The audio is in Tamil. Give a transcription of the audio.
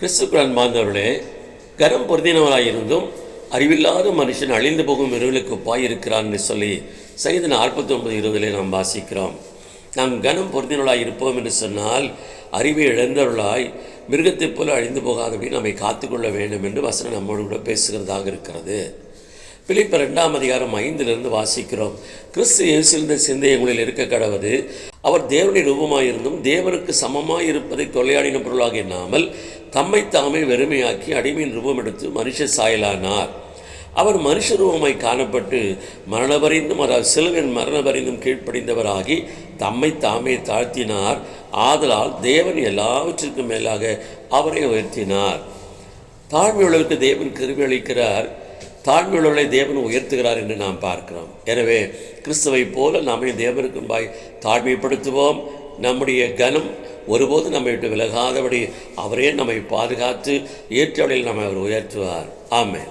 கிறிஸ்துக்குள் அன்பார்ந்தவர்களே கரம் பொருந்தினவராயிருந்தும் அறிவில்லாத மனுஷன் அழிந்து போகும் இருளுக்கு பாயிருக்கிறான் என்று சொல்லி சங்கீத நாற்பத்தி ஒன்பது இருபதிலே நாம் வாசிக்கிறோம். நாம் கனம் பொருந்தினவளாய் இருப்போம் என்று சொன்னால் அறிவை இழந்தவர்களாய் மிருகத்தைப் போல அழிந்து போகாதபடி நம்மை காத்துக்கொள்ள வேண்டும் என்று வசனம் நம்மோடு கூட பேசுகிறதாக இருக்கிறது. பிலிப்ப ரெண்டாம் அதிகாரம் ஐந்திலிருந்து வாசிக்கிறோம். கிறிஸ்து இயேசுந்த சிந்தை உங்களில் இருக்க கடவது அவர் தேவனின் ரூபமாயிருந்தும் தேவனுக்கு சமமாய் இருப்பதை கொள்ளையாடின பொருளாக எண்ணாமல் தம்மை தாமே வெறுமையாக்கி அடிமையின் ரூபம் எடுத்து மனுஷ சாயலானார். அவர் மனுஷ ரூபமாய் காணப்பட்டு மரணபரிந்தும் அதாவது சிலுவின் மரணபரிந்தும் கீழ்ப்படிந்தவராகி தம்மை தாமே தாழ்த்தினார். ஆதலால் தேவன் எல்லாவற்றிற்கும் மேலாக அவரை உயர்த்தினார். தாழ்மையுள்ளவருக்கு தேவன் கருவி அளிக்கிறார். தாழ்மையுள்ளவர்களை தேவன் உயர்த்துகிறார் என்று நாம் பார்க்கிறோம். எனவே கிறிஸ்துவை போல நாமே தேவனுக்கும் பாய் தாழ்மைப்படுத்துவோம். நம்முடைய கனம் ஒருபோது நம்மை விட்டு விலகாதபடி அவரே நம்மை பாதுகாத்து ஏற்றவழியில் நம்மை அவர் உயர்த்துவார். ஆமே